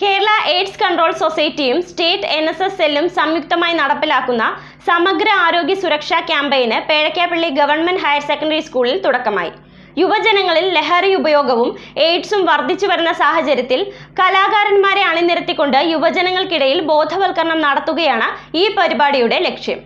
Kerala AIDS control സൊസൈറ്റിയും state N S S എല്ലും സംയുക്തമായി നടപ്പിലാക്കുന്ന സമഗ്ര ആരോഗ്യ സുരക്ഷാ ക്യാമ്പയിന് പേഴക്കാപ്പള്ളി ഗവൺമെന്റ് ഹയർ സെക്കൻഡറി സ്കൂളിൽ തുടക്കമായി. യുവജനങ്ങളിൽ ലഹരി ഉപയോഗവും എയ്ഡ്സും വർദ്ധിച്ചു വരുന്ന സാഹചര്യത്തിൽ കലാകാരന്മാരെ അണിനിരത്തിക്കൊണ്ട് യുവജനങ്ങൾക്കിടയിൽ ബോധവൽക്കരണം നടത്തുകയാണ് ഈ പരിപാടിയുടെ ലക്ഷ്യം.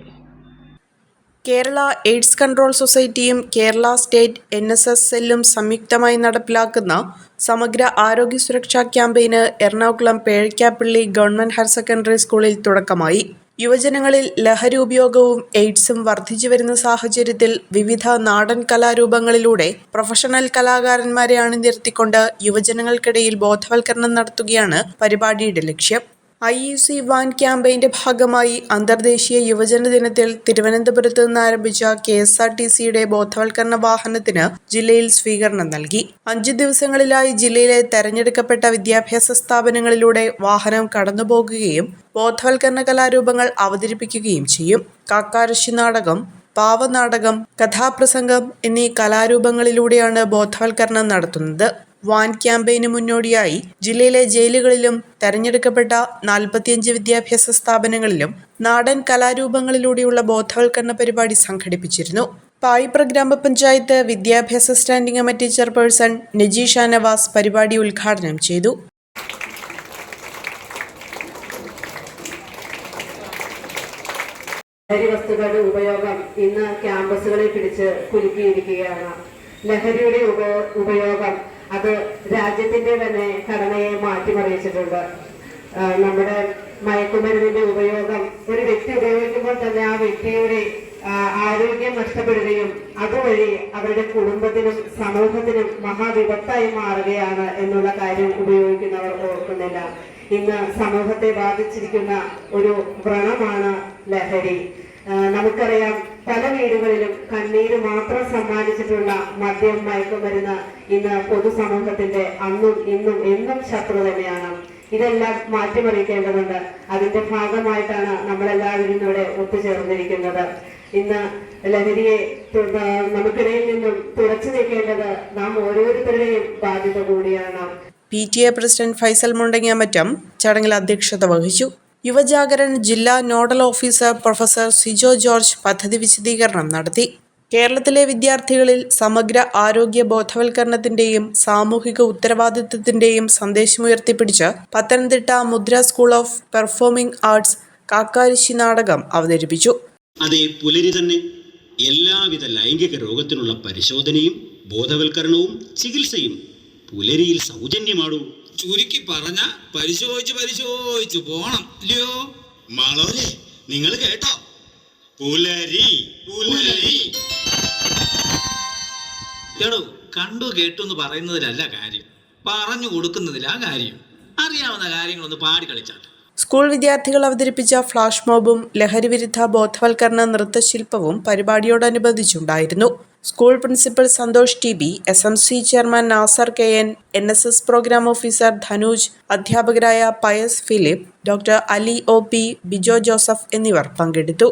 Kerala AIDS control സൊസൈറ്റിയും Kerala state N S S എല്ലും സംയുക്തമായി നടപ്പിലാക്കുന്ന സമഗ്ര ആരോഗ്യ സുരക്ഷാ ക്യാമ്പയിന് Ernakulam Pezhikkappilly government higher secondary സ്കൂളിൽ തുടക്കമായി. യുവജനങ്ങളിൽ ലഹരി ഉപയോഗവും എയ്ഡ്സും വർദ്ധിച്ചു വരുന്ന സാഹചര്യത്തിൽ വിവിധ നാടൻ കലാരൂപങ്ങളിലൂടെ പ്രൊഫഷണൽ കലാകാരന്മാരെ അണിനിരത്തിക്കൊണ്ട് യുവജനങ്ങൾക്കിടയിൽ ബോധവൽക്കരണം നടത്തുകയാണ് പരിപാടിയുടെ ലക്ഷ്യം. ഐ യു സി വാൻ ക്യാമ്പയിന്റെ ഭാഗമായി അന്തർദേശീയ യുവജന ദിനത്തിൽ തിരുവനന്തപുരത്ത് നിന്ന് ആരംഭിച്ച കെ എസ് ആർ ടി സിയുടെ ബോധവൽക്കരണ വാഹനത്തിന് ജില്ലയിൽ സ്വീകരണം നൽകി. അഞ്ചു ദിവസങ്ങളിലായി ജില്ലയിലെ തെരഞ്ഞെടുക്കപ്പെട്ട വിദ്യാഭ്യാസ സ്ഥാപനങ്ങളിലൂടെ വാഹനം കടന്നുപോകുകയും ബോധവൽക്കരണ കലാരൂപങ്ങൾ അവതരിപ്പിക്കുകയും ചെയ്യും. കാക്കാരശി നാടകം പാവനാടകം കഥാപ്രസംഗം എന്നീ കലാരൂപങ്ങളിലൂടെയാണ് ബോധവൽക്കരണം നടത്തുന്നത്. വാൻ ക്യാമ്പയിന് മുന്നോടിയായി ജില്ലയിലെ ജയിലുകളിലും തെരഞ്ഞെടുക്കപ്പെട്ട നാൽപ്പത്തിയഞ്ച് വിദ്യാഭ്യാസ സ്ഥാപനങ്ങളിലും നാടൻ കലാരൂപങ്ങളിലൂടെയുള്ള ബോധവൽക്കരണ പരിപാടി സംഘടിപ്പിച്ചിരുന്നു. പായിപ്ര ഗ്രാമപഞ്ചായത്ത് വിദ്യാഭ്യാസ standing committee chairperson Najeesha Navas പരിപാടി ഉദ്ഘാടനം ചെയ്തു. വസ്തുക്കളുടെ ഉപയോഗം ഇന്ന് ക്യാമ്പസുകളെ പിടിച്ച് കുലുക്കിയിരിക്കുകയാണ് ലഹരിയുടെ ഉപയോഗം അത് രാജ്യത്തിന്റെ തന്നെ ഘടനയെ മാറ്റിമറിയിച്ചിട്ടുണ്ട് നമ്മുടെ മയക്കുമരുന്നിന്റെ ഉപയോഗം ഒരു വ്യക്തി ഉപയോഗിക്കുമ്പോൾ തന്നെ ആ വ്യക്തിയുടെ ആരോഗ്യം നഷ്ടപ്പെടുകയും അതുവഴി അവരുടെ കുടുംബത്തിനും സമൂഹത്തിനും മഹാവിപത്തായി മാറുകയാണ് എന്നുള്ള കാര്യം ഉപയോഗിക്കുന്നവർ ഓർക്കുന്നില്ല. ഇന്ന് സമൂഹത്തെ ബാധിച്ചിരിക്കുന്ന ഒരു വ്രണമാണ് ലഹരി. നമുക്കറിയാം പല വീടുകളിലും കണ്ണീര് മാത്രം സമ്മാനിച്ചിട്ടുള്ള മദ്യം മയക്കുമരുന്ന് ഇന്ന് പൊതുസമൂഹത്തിന്റെ അന്നും ഇന്നും എന്നും ശത്രു തന്നെയാണ്. ഇതെല്ലാം മാറ്റിമറിക്കേണ്ടതുണ്ട്. അതിന്റെ ഭാഗമായിട്ടാണ് നമ്മളെല്ലാവരും ഇവിടെ ഒത്തുചേർന്നിരിക്കുന്നത്. ഇന്ന് ലഹരിയെ നമുക്കിടയിൽ നിന്നും തുടച്ചു നീക്കേണ്ടത് നാം ഓരോരുത്തരുടെയും ബാധ്യത കൂടിയാണ്. P T A president Faisal Mundangiyamattam ചടങ്ങിൽ അധ്യക്ഷത വഹിച്ചു. യുവജാഗരൺ ജില്ലാ nodal officer professor Sijo George പദ്ധതി വിശദീകരണം നടത്തി. കേരളത്തിലെ വിദ്യാർത്ഥികളിൽ സമഗ്ര ആരോഗ്യ ബോധവൽക്കരണത്തിന്റെയും സാമൂഹിക ഉത്തരവാദിത്വത്തിന്റെയും സന്ദേശമുയർത്തിപ്പിടിച്ച് Pathanamthitta Mudra school of performing arts Kakkarissi നാടകം അവതരിപ്പിച്ചു. അതേ പുലരി തന്നെ എല്ലാവിധ ലൈംഗിക രോഗത്തിനുള്ള പരിശോധനയും ബോധവൽക്കരണവും ചികിത്സയും പുലരിയിൽ സൗജന്യമാടൂ. ചുരുക്കി പറഞ്ഞ പരിശോധിച്ച് പരിശോധിച്ച് പോണം ഇല്ലയോ? മാളോരെ നിങ്ങൾ കേട്ടോ. പുലരി പുലരി. കേടോ കണ്ടു കേട്ടു എന്ന് പറയുന്നതിലല്ല കാര്യം. പറഞ്ഞു കൊടുക്കുന്നതിലാ കാര്യം. അറിയാവുന്ന കാര്യങ്ങളൊന്ന് പാടി കളിച്ചാട്ടെ. സ്കൂൾ വിദ്യാർത്ഥികൾ അവതരിപ്പിച്ച ഫ്ലാഷ് മോബും ലഹരിവിരുദ്ധ ബോധവൽക്കരണ നൃത്തശില്പവും പരിപാടിയോടനുബന്ധിച്ചുണ്ടായിരുന്നു. School principal Santhosh T B S M C chairman Nasar K N N S S programme officer Dhanooj അധ്യാപകരായ Pius Philip doctor Ali O P Bijo Joseph എന്നിവർ പങ്കെടുത്തു.